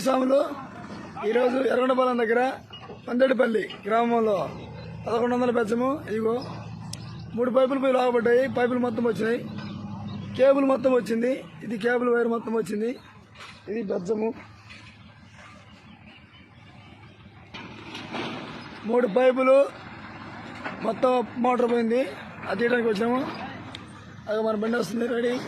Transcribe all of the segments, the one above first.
స్వాములు ఈరోజు ఎర్రగొండపాలెం దగ్గర పందడిపల్లి గ్రామంలో పదకొండు వందల బెచ్చము ఇగో మూడు పైపులు పోయి లాగబడ్డాయి. పైపులు మొత్తం వచ్చినాయి. కేబుల్ మొత్తం వచ్చింది. ఇది కేబుల్ వైర్ మొత్తం వచ్చింది. ఇది బెచ్చము మూడు పైపులు మొత్తం మోటార్ పోయింది. అది తీయడానికి వచ్చాము. అది మన బండి వస్తుంది. రెడీ.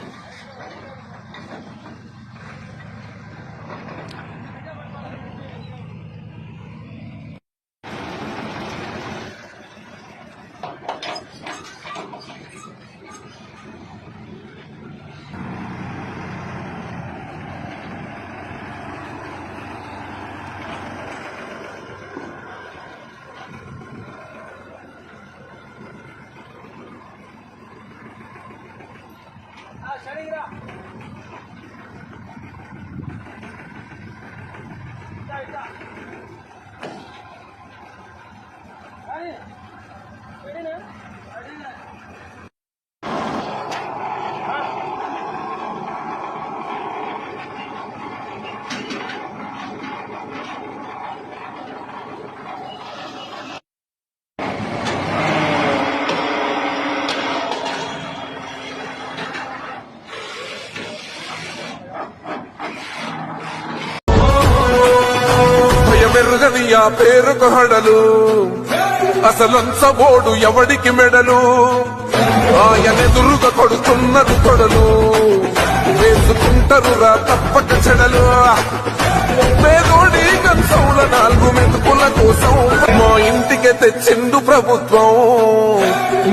あ、車輪ラ。ఆ పేరుకు హడలు. అసలంచబోడు ఎవడికి మెడలు? ఆయనెదురుగా కొడుతున్నది కొడలు. వేసుకుంటారు రా తప్పక చెడలు. పేదోడి కంచౌల నాలుగు మెతుకుల కోసం మా ఇంటికి తెచ్చిండు ప్రభుత్వం.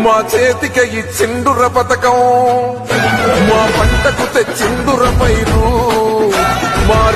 మా చేతికి ఇచ్చిండుర పథకం. మా పంటకు తెచ్చిండుర పైరు. మా